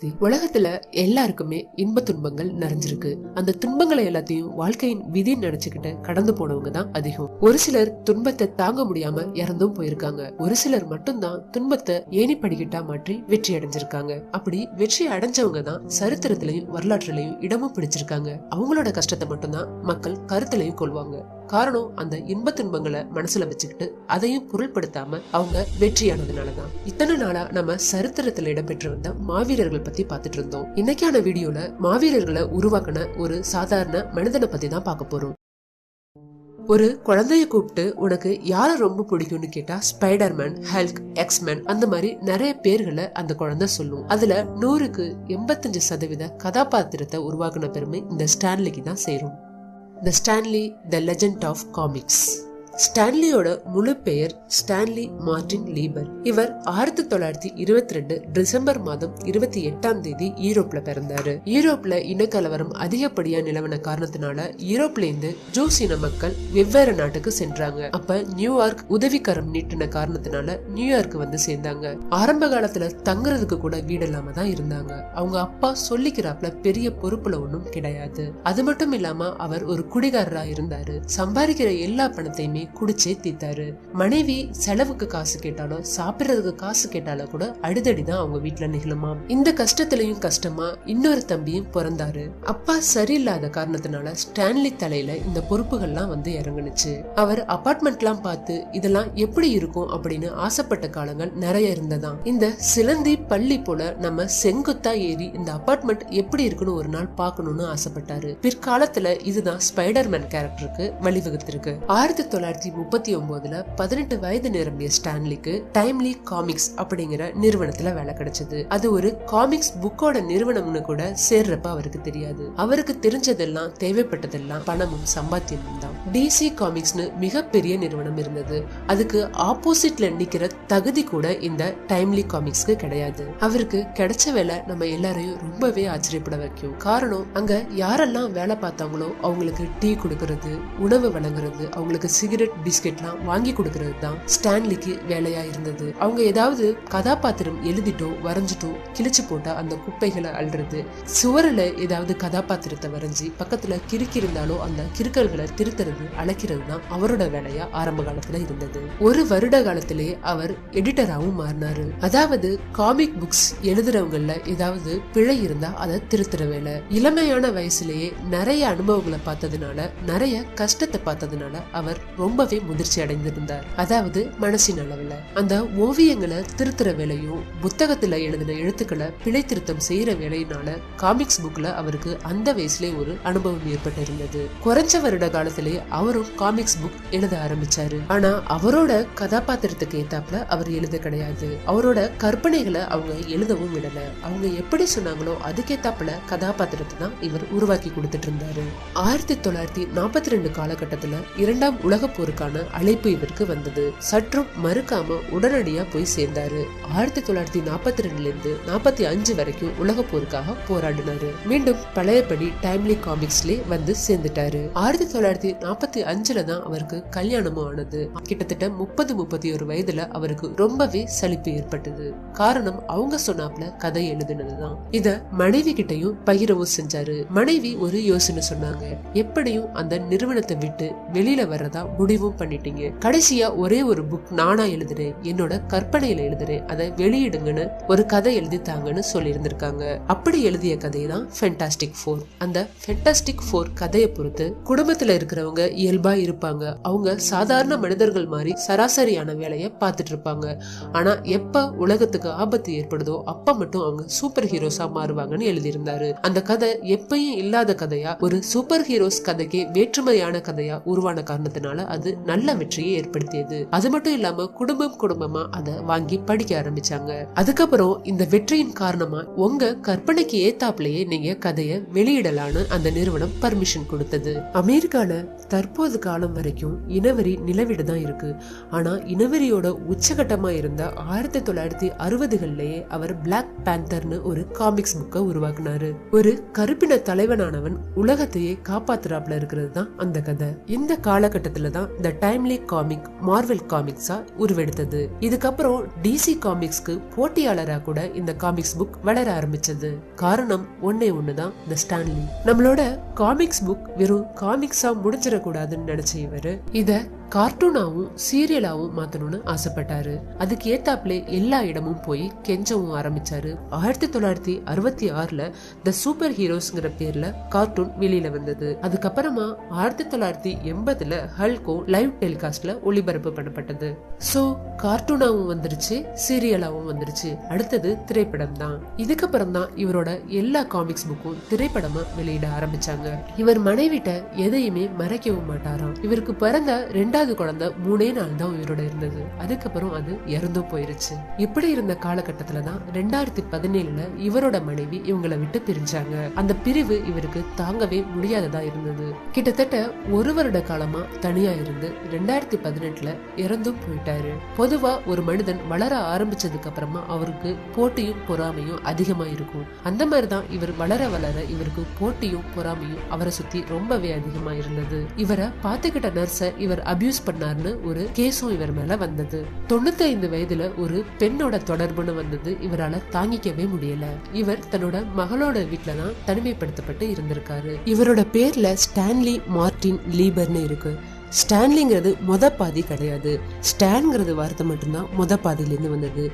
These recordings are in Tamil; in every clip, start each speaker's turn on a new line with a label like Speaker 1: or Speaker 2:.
Speaker 1: உலகத்துல எல்லாருக்குமே இன்ப துன்பங்கள் நிறைஞ்சிருக்கு. அந்த துன்பங்களை எல்லாத்தையும் வாழ்க்கையின் விதி நினைச்சுக்கிட்டு கடந்து போனவங்க தான் அதிகம். ஒரு சிலர் துன்பத்தை தாங்க முடியாம இறந்தும் போயிருக்காங்க. ஒரு சிலர் மட்டும்தான் துன்பத்தை ஏணி படிக்கிட்டா மாற்றி வெற்றி அடைஞ்சிருக்காங்க. அப்படி வெற்றி அடைஞ்சவங்க தான் சரித்திரத்திலையும் வரலாற்றுலையும் இடமும் பிடிச்சிருக்காங்க. அவங்களோட கஷ்டத்தை மட்டும்தான் மக்கள் கருத்திலையும் கொள்வாங்க. காரணம் அந்த இன்ப துன்பங்களை மனசுல வச்சுக்கிட்டு அதையும் பொருள்படுத்தாம அவங்க வெற்றியானதுனாலதான். இத்தனை நாளா நம்ம சரித்திரத்துல இடம்பெற்று வந்த மாவீரர்கள் பத்தி பார்த்துட்டு இருந்தோம். இன்னைக்கான வீடியோல மாவீரர்களை உருவாக்கின ஒரு சாதாரண மனிதனை பத்தி தான் பார்க்க போறோம். ஒரு குழந்தைய கூப்பிட்டு உனக்கு யார ரொம்ப பிடிக்கும்னு கேட்டா ஸ்பைடர்மேன் ஹெல்க் எக்ஸ்மேன் அந்த மாதிரி நிறைய பேர்களை அந்த குழந்தை சொல்லும். அதுல நூறுக்கு எண்பத்தஞ்சு சதவீத கதாபாத்திரத்தை உருவாக்குன பெருமை இந்த ஸ்டான்லிக்கு தான் சேரும். The Stanley the legend of comics ஸ்டான்லியோட முழு பெயர் ஸ்டான்லி மார்டின் லீபர். இவர் ஆயிரத்தி தொள்ளாயிரத்தி இருபத்தி ரெண்டு டிசம்பர் மாதம் இருபத்தி எட்டாம் தேதி ஈரோப்ல பிறந்தாரு. ஈரோப்ல இனக்கலவரம் அதிகப்படியா நிலவன காரணத்தினால ஈரோப்ல இருந்து ஜூஸ் இன மக்கள் வெவ்வேறு நாட்டுக்கு சென்றாங்க. அப்ப நியூயார்க் உதவிக்கரம் நீட்டின காரணத்தினால நியூயார்க் வந்து சேர்ந்தாங்க. ஆரம்ப காலத்துல தங்குறதுக்கு கூட வீடு இல்லாம தான் இருந்தாங்க. அவங்க அப்பா சொல்லிக்கிறாப்ல பெரிய பொறுப்புல ஒன்றும் கிடையாது. அது மட்டும் இல்லாம அவர் ஒரு குடிகாரரா இருந்தாரு. சம்பாதிக்கிற எல்லா பணத்தையுமே குடிச்சே தீத்தாரு மனைவி செலவுக்கு காசு கேட்டாலும் சாப்பிடுறதுக்கு காசு கேட்டாலும் கூட அடிதடி தான் அவங்க வீட்டுல நிகழுமா? இந்த கஷ்டத்திலையும் கஷ்டமா இன்னொரு தம்பியும் பிறந்தாரு. அப்பா சரியில்லாத காரணத்தினால ஸ்டான்லி தலையில இந்த பொறுப்புகள்லாம் வந்து இறங்குனுச்சு. அவர் அபார்ட்மெண்ட்லாம் பார்த்து இதெல்லாம் எப்படி இருக்கும்? அப்படின்னு ஆசைப்பட்ட காலங்கள் நிறைய இருந்ததாம். இந்த சிலந்தி பள்ளி போல நம்ம செங்குத்தா ஏறி இந்த அபார்ட்மெண்ட் எப்படி இருக்குன்னு ஒரு நாள் பார்க்கணும்னு ஆசைப்பட்டாரு. பிற்காலத்துல இதுதான் ஸ்பைடர்மேன் கேரக்டருக்கு வழிவகுத்திருக்கு. ஆயிரத்தி தொள்ளாயிரத்தி முப்பத்தி ஒன்பதுல பதினெட்டு வயது நிரம்பிய ஸ்டான்லிக்கு டைம்லி காமிக்ஸ் அப்படிங்கிற நிறுவனத்துல வேலை கிடைச்சது. அது ஒரு காமிக்ஸ் புக்கோட நிறுவனம்னு கூட சேர்றப்ப அவருக்கு தெரியாது. அவருக்கு தெரிஞ்சதெல்லாம் தேவைப்பட்டதெல்லாம் பணமும் சம்பாத்தியமும் தான். டிசி காமிக்ஸ்னு மிகப்பெரிய நிறுவனம் இருந்தது. அதுக்கு ஆப்போசிட்ல நிக்கிற தகுதி கூட இந்த டைம்லி காமிக்ஸ்க்கு கிடையாது. அவருக்கு கிடைச்ச வேலை நம்ம எல்லாரையும் ரொம்பவே ஆச்சரியப்பட வைக்கும். காரணம் அங்க யாரெல்லாம் வேலை பார்த்தாங்களோ அவங்களுக்கு டீ கொடுக்கறது உணவு வழங்குறது அவங்களுக்கு சிகரெட் பிஸ்கெட்லாம் வாங்கி கொடுக்கறது தான் ஸ்டான்லிக்கு வேலையா இருந்தது. அவங்க ஏதாவது கதாபாத்திரம் எழுதிட்டோ வரைஞ்சிட்டோ கிழிச்சு போட்டா அந்த குப்பைகளை அள்ளுறது. சுவரில் ஏதாவது கதாபாத்திரத்தை வரைஞ்சி பக்கத்துல கிறுக்கி இருந்தாலோ அந்த கிறுக்கல்களை திருத்துறது அழைக்கிறது தான் அவரோட வேலையா ஆரம்ப காலத்துல இருந்தது. ஒரு வருட காலத்திலே அவர் எடிட்டராகவும் மாறினாரு. அதாவது காமிக் புக்ஸ் எழுதுறவங்கல ஏதாவது பிழை இருந்தா அதை திருத்துற வேலை. இளமையான வயசுலயே நிறைய அனுபவங்களை பார்த்ததுனால நிறைய கஷ்டத்தை பார்த்ததுனால அவர் ரொம்பவே முதிர்ச்சி அடைந்திருந்தார். அதாவது மனசின் அளவுல. அந்த ஓவியங்களை திருத்துற வேலையும் புத்தகத்துல எழுதின எழுத்துக்களை பிழை திருத்தம் செய்யற வேலையினால காமிக்ஸ் புக்ல அவருக்கு அந்த வயசுல ஒரு அனுபவம் ஏற்பட்டிருந்தது. குறைஞ்ச வருட காலத்திலே அவரும் காமிக்ஸ் புக் எழுத ஆரம்பிச்சாரு. ஆனா அவரோட கதாபாத்திரத்துக்கு ஏத்தாப்புல அவர் எழுத கிடையாது. அவரோட கற்பனைகளை அவங்க எழுதவும் விடல. அவங்க எப்படி சொன்னாங்களோ அதுக்கேத்தாப்புல கதாபாத்திரத்தை தான் இவர் உருவாக்கி கொடுத்துட்டு இருந்தாரு. ஆயிரத்தி தொள்ளாயிரத்தி நாற்பத்தி ரெண்டு காலகட்டத்துல இரண்டாம் உலக போருக்கான அழைப்பு இவருக்கு வந்தது. சற்றும் மறுக்காம உடனடியா போய் சேர்ந்தாரு. ஆயிரத்தி தொள்ளாயிரத்தி நாற்பத்தி ரெண்டுல இருந்து நாற்பத்தி அஞ்சு வரைக்கும் உலக போருக்காக போராடினாரு. மீண்டும் பழையபடி டைம்லி காமிக்ஸ்லயே வந்து சேர்ந்துட்டாரு. ஆயிரத்தி தொள்ளாயிரத்தி நாற்பத்தி அஞ்சுல தான் அவருக்கு கல்யாணமும் ஆனது. கிட்டத்தட்ட முப்பது முப்பத்தி ஒரு வயதுல அவருக்கு ரொம்பவே சலிப்பு ஏற்பட்டது. காரணம் அவங்க சொன்னாப்ல கதை எழுதினதுதான் இத மனைவி கிட்டையும் பகிரவும் செஞ்சாரு. மனைவி ஒரு யோசனை சொன்னாங்க. எப்படியும் அந்த நிறுவனத்தை விட்டு வெளியில வர்றதா முடிவும் பண்ணிட்டீங்க. கடைசியா ஒரே ஒரு புக் நானா எழுதுறேன். என்னோட கற்பனையில எழுதுறேன். அதை வெளியிடுங்கன்னு ஒரு கதை எழுதி தாங்கன்னு சொல்லியிருந்திருக்காங்க. அப்படி எழுதிய கதை தான் ஃபென்டாஸ்டிக் ஃபோர் அந்த ஃபென்டாஸ்டிக் ஃபோர் கதையை பொறுத்து குடும்பத்துல இருக்கிறவங்க இயல்பா இருப்பாங்க. அவங்க சாதாரண மனிதர்கள் மாதிரி சராசரியான வேலையை பார்த்துட்டு இருப்பாங்க. ஆனா எப்ப உலகத்துக்கு ஆபத்து ஏற்படுதோ அப்ப மட்டும் அவங்க சூப்பர் ஹீரோஸா மாறுவாங்கன்னு எழுதியிருந்தாரு. அந்த கதை எப்பயும் இல்லாத கதையா ஒரு சூப்பர் ஹீரோஸ் கதைக்கு வேற்றுமையான கதையா உருவான காரணத்தினால அது நல்ல வெற்றியை ஏற்படுத்தியது. அது மட்டும் இல்லாம குடும்பம் குடும்பமா அதை வாங்கி படிக்க ஆரம்பிச்சாங்க. அதுக்கப்புறம் இந்த வெற்றியின் காரணமா உங்க கற்பனைக்கு ஏத்தாப்லயே நீங்க கதையை வெளியிடலான்னு அந்த நிறுவனம் பர்மிஷன் கொடுத்தது. அமெரிக்கால தற்போது காலம் வரைக்கும் இனவெறி நிலவிட தான் இருக்கு. ஆனா இனவெறியோட உச்சகட்டமா இருந்த ஆயிரத்தி தொள்ளாயிரத்தி அறுபதுகள்லயே அவர் பிளாக் பேந்தர்னு ஒரு காமிக்ஸ் புக்கை உருவாக்குனாரு. ஒரு கருப்பின தலைவனானவன் உலகத்தையே காப்பாத்துறாப்ல இருக்கிறது தான் அந்த கதை. இந்த காலகட்டத்துல தான் தான் த டைம்லி காமிக் மார்வெல் காமிக்ஸா உருவெடுத்தது. இதுக்கப்புறம் டிசி காமிக்ஸ்க்கு போட்டியாளரா கூட இந்த காமிக்ஸ் புக் வளர ஆரம்பிச்சது. காரணம் ஒன்னே ஒண்ணுதான் த ஸ்டான்லி நம்மளோட காமிக்ஸ் புக் வெறும் காமிக்ஸா முடிஞ்சிடக்கூடாதுன்னு நினைச்ச இவரு இத கார்ட்டூனாவும் சீரியலாவும் மாத்தணும்னு ஆசைப்பட்டாரு. அதுக்கு ஏத்தாப்லே எல்லா இடமும் போய் கெஞ்சவும் ஆரம்பிச்சாரு. ஆயிரத்தி தொள்ளாயிரத்தி அறுபத்தி ஆறுல த சூப்பர் ஹீரோஸ்ங்கிற பேர்ல கார்ட்டூன் வெளியில வந்தது. அதுக்கப்புறமா ஆயிரத்தி தொள்ளாயிரத்தி எண்பதுல ஹல்கோ லைவ் டெலிகாஸ்ட்ல ஒளிபரப்பு பண்ணப்பட்டது. சோ கார்ட்டூனாவும் வந்துருச்சு சீரியலாவும் வந்துருச்சு. அடுத்தது திரைப்படம் தான் இதுக்கப்புறம் தான் இவரோட எல்லா காமிக்ஸ் புக்கும் திரைப்படமா வெளியிட ஆரம்பிச்சாங்க. இவர் மனைவிட்ட எதையுமே மறைக்கவும் மாட்டாராம். இவருக்கு பிறந்த ரெண்டாவது குழந்தை மூணே நாள் தான் உயிரோட இருந்தது. அதுக்கப்புறம் அது இறந்தும் போயிருச்சு. இப்படி இருந்த காலகட்டத்துல தான் ரெண்டாயிரத்தி பதினேழுல இவரோட மனைவி இவங்களை விட்டு பிரிஞ்சாங்க. அந்த பிரிவு இவருக்கு தாங்கவே முடியாததா இருந்தது. கிட்டத்தட்ட ஒரு வருட காலமா தனியா இருந்து ரெண்டாயிரத்தி பதினெட்டுல இறந்தும் போயிட்டாரு. பொதுவா ஒரு மனிதன் வளர ஆரம்பிச்சதுக்கு அப்புறமா அவருக்கு போட்டியும் பொறாமையும் அதிகமா இருக்கும். அந்த மாதிரிதான் இவர் வளர வளர இவருக்கு போட்டியும் பொறாமையும் அவரை சுத்தி ரொம்பவே அதிகமா இருந்தது. இவரை பாத்துக்கிட்ட நர்ஸ இவர் அபியூஸ் பண்ணாருன்னு ஒரு கேஸும் இவர் மேல வந்தது. தொண்ணூத்தி ஐந்து வயதுல ஒரு பெண்ணோட தொடர்புன்னு வந்தது இவரால தாங்கிக்கவே முடியல. இவர் தன்னோட மகளோட வீட்டுல தான் தனிமைப்படுத்தப்பட்டு இருந்திருக்காரு. இவரோட பேர்ல ஸ்டான்லி மார்டின் லீபர்னு இருக்கு. ஸ்டான்லிங்கிறது மொத பாதி கிடையாது. ஸ்டான்ங்கிறது வார்த்தை மட்டும்தான் மொத பாதியிலேருந்து வந்தது.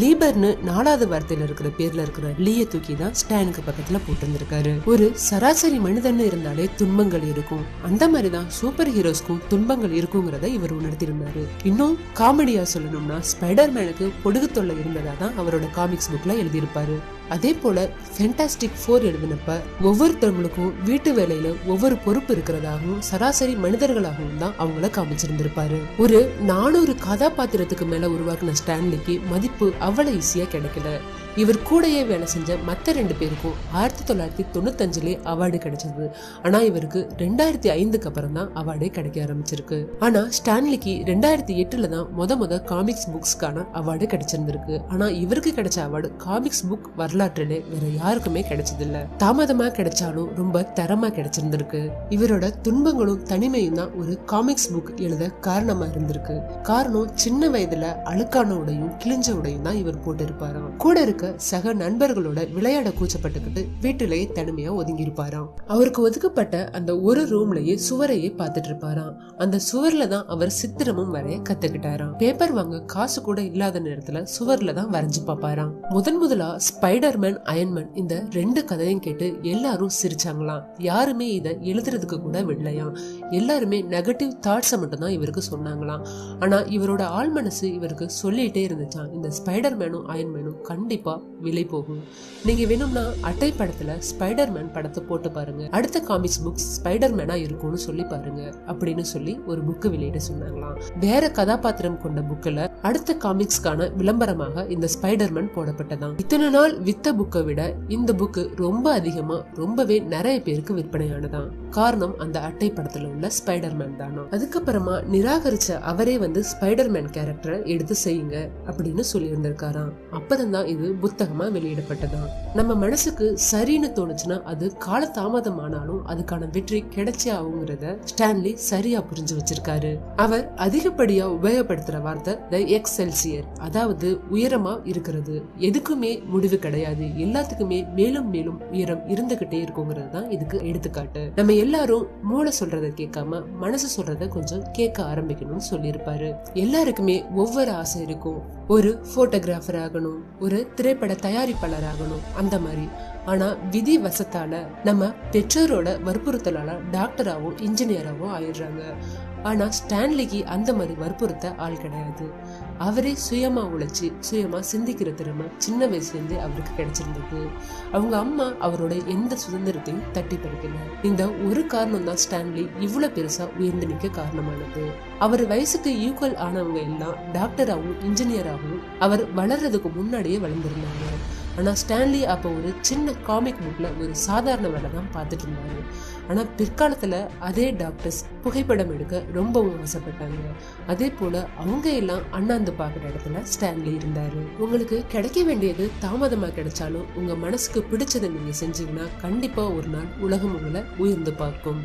Speaker 1: லீபர்னு நாலாவது வார்த்தையில் இருக்கிற பேர்ல இருக்கிற லீயை தூக்கி தான் ஸ்டானுக்கு பக்கத்தில் போட்டிருந்திருக்காரு. ஒரு சராசரி மனிதன் இருந்தாலே துன்பங்கள் இருக்கும். அந்த மாதிரி தான் சூப்பர் ஹீரோஸ்க்கும் துன்பங்கள் இருக்குங்கிறத இவர் உணர்த்திருந்தாரு. இன்னும் காமெடியா சொல்லணும்னா ஸ்பைடர் மேனுக்கு பொடுகு தொல்லை இருந்ததா தான் அவரோட காமிக்ஸ் புக்ல எழுதியிருப்பாரு. அதே போல ஃபென்டாஸ்டிக் ஃபோர் எழுதினப்ப ஒவ்வொருத்தவங்களுக்கும் வீட்டு வேலையில ஒவ்வொரு பொறுப்பு இருக்கிறதாகவும் சராசரி மனிதர்களாகவும் தான் அவங்கள காமிச்சிருந்திருப்பாரு. ஒரு நானூறு கதாபாத்திரத்துக்கு மேல உருவாக்குன ஸ்டான்லிக்கு மதிப்பு அவ்வளவு ஈஸியா கிடைக்கல. இவர் கூடயே வேலை செஞ்ச மற்ற ரெண்டு பேருக்கும் ஆயிரத்தி தொள்ளாயிரத்தி தொண்ணூத்தஞ்சிலே அவார்டு கிடைச்சது. ஆனால் இவருக்கு ரெண்டாயிரத்தி ஐந்துக்கு அப்புறம் தான் அவார்டே கிடைக்க ஆரம்பிச்சிருக்கு. ஆனால் ஸ்டான்லிக்கு ரெண்டாயிரத்தி எட்டில் தான் முத முத காமிக்ஸ் புக்ஸ்க்கான அவார்டு கிடைச்சிருந்திருக்கு. ஆனால் இவருக்கு கிடைச்ச அவார்டு காமிக்ஸ் புக் வரலாற்றிலே வேற யாருக்குமே கிடைச்சதில்ல. தாமதமாக கிடைச்சாலும் ரொம்ப தரமாக கிடைச்சிருந்திருக்கு. இவரோட துன்பங்களும் தனிமையும் தான் ஒரு காமிக்ஸ் புக் எழுத காரணமாக இருந்திருக்கு. காரணம் சின்ன வயதில் அழுக்கான உடையும் கிழிஞ்ச உடையும் தான் இவர் போட்டிருப்பாராம். கூட இருக்க சக நண்பர்களோட விளையாட கூச்சப்பட்டுக்கிட்டு வீட்டிலேயே தனிமையா ஒதுங்கி இருப்பாராம் அவருக்கு ஒதுக்கப்பட்ட அந்த ஒரு ரூம்லயே சுவரையே பார்த்துட்டு இருப்பாராம் அந்த சுவர்ல தான் அவர் சித்திரமும் வரைய கத்துக்கிட்டாராம். பேப்பர் வாங்க காசு கூட இல்லாத நேரத்துல சுவர்ல தான் வரைஞ்சு பார்ப்பாராம். முதன் முதலா ஸ்பைடர்மேன் அயன்மேன் இந்த ரெண்டு கதையும் கேட்டு எல்லாரும் சிரிச்சாங்களாம். யாருமே இதை எழுதுறதுக்கு கூட விடலையாம். எல்லாருமே நெகட்டிவ் தாட்ஸை மட்டும்தான் இவருக்கு சொன்னாங்களாம். ஆனா இவரோட ஆள் மனசு இவருக்கு சொல்லிட்டே இருந்துச்சான் இந்த ஸ்பைடர்மேனும் அயன்மேனும் கண்டிப்பா விலை போகும். நீங்க வேணும்னா அட்டை படத்துல ஸ்பைடர்மேன் படத்தை போட்டு பாருங்க. அடுத்த காமிக்ஸ் புக்ஸ் ஸ்பைடர்மேனா இருக்கும்னு சொல்லி பாருங்க. அப்படின்னு சொல்லி ஒரு புக்கு வெளியிட சொன்னாங்களாம். வேற கதாபாத்திரம் கொண்ட புக்கில் அடுத்த காமிக்ஸ்க்கான விளம்பரமாக இந்த ஸ்பைடர்மேன் போடப்பட்டதாம். இத்தனை நாள் வித்த புக்கை விட இந்த புக்கு ரொம்ப அதிகமா ரொம்பவே நிறைய பேருக்கு விற்பனையானதான் காரணம் அந்த அட்டை படத்துல உள்ள ஸ்பைடர்மேன் தானோ அதுக்கப்புறமா நிராகரிச்ச அவரே வந்து ஸ்பைடர்மேன் கேரக்டரை எடுத்து செய்யுங்க அப்படின்னு சொல்லி இருந்திருக்காராம் அப்புறம் தான் இது புத்தகமா வெளியிடப்பட்டதாம் நம்ம மனசுக்கு சரின்னு தோணுச்சுன்னா அது கால தாமதமானாலும் அதுக்கான வெற்றி கிடைச்சே ஆகுங்கிறத ஸ்டான்லி சரியா புரிஞ்சு வச்சிருக்காரு. அவர் அதிகப்படியா உபயோகப்படுத்துற வார்த்தை த எக்ஸெல்சியர் அதாவது உயரமா இருக்கிறது. எதுக்குமே முடிவு கிடையாது. எல்லாத்துக்குமே மேலும் மேலும் உயரம் இருந்துகிட்டே இருக்குங்கிறது தான் இதுக்கு எடுத்துக்காட்டு. நம்ம எல்லாரும் மூளை சொல்றத கேட்காம மனசு சொல்றத கொஞ்சம் கேட்க ஆரம்பிக்கணும்னு சொல்லியிருப்பாரு. எல்லாருக்குமே ஒவ்வொரு ஆசை இருக்கும். ஒரு போட்டோகிராஃபர் ஆகணும் ஒரு திரைப்பட தயாரிப்பாளர் ஆகணும் அந்த மாதிரி. ஆனா விதி வசத்தால நம்ம பெற்றோரோட வற்புறுத்தலால டாக்டராகவும் இன்ஜினியராகவும் ஆயிடுறாங்க. ஆனா ஸ்டான்லிக்கு அந்த மாதிரி வற்புறுத்த ஆள் கிடையாது. அவரே சுயமா உழைச்சி சுயமா சிந்திக்கிற திறமை சின்ன வயசுலேருந்து அவருக்கு கிடைச்சிருந்தது. அவங்க அம்மா அவரோட எந்த சுதந்திரத்தையும் தட்டி பறிக்கல இந்த ஒரு காரணம் தான் ஸ்டான்லி இவ்வளவு பெருசா உயர்ந்து நிக்க காரணமானது. அவர் வயசுக்கு ஈக்குவல் ஆனவங்க எல்லாம் டாக்டராகவும் இன்ஜினியராகவும் அவர் வளர்றதுக்கு முன்னாடியே வளர்ந்துருந்தாங்க. ஆனா ஸ்டான்லி அப்போ ஒரு சின்ன காமிக் புக்ல ஒரு சாதாரண வேலை தான் பார்த்துட்டு இருந்தாரு. ஆனால் பிற்காலத்தில் அதே டாக்டர்ஸ் புகைப்படம் எடுக்க ரொம்பவும் ஆசைப்பட்டாங்க. அதே போல் அவங்க எல்லாம் அண்ணாந்து பார்க்குற இடத்துல ஸ்டான்லி இருந்தார். உங்களுக்கு கிடைக்க வேண்டியது தாமதமாக கிடைச்சாலும் உங்கள் மனசுக்கு பிடிச்சதை நீங்கள் செஞ்சீங்கன்னா கண்டிப்பாக ஒரு நாள் உலகம் உங்களை உயர்ந்து பார்க்கும்.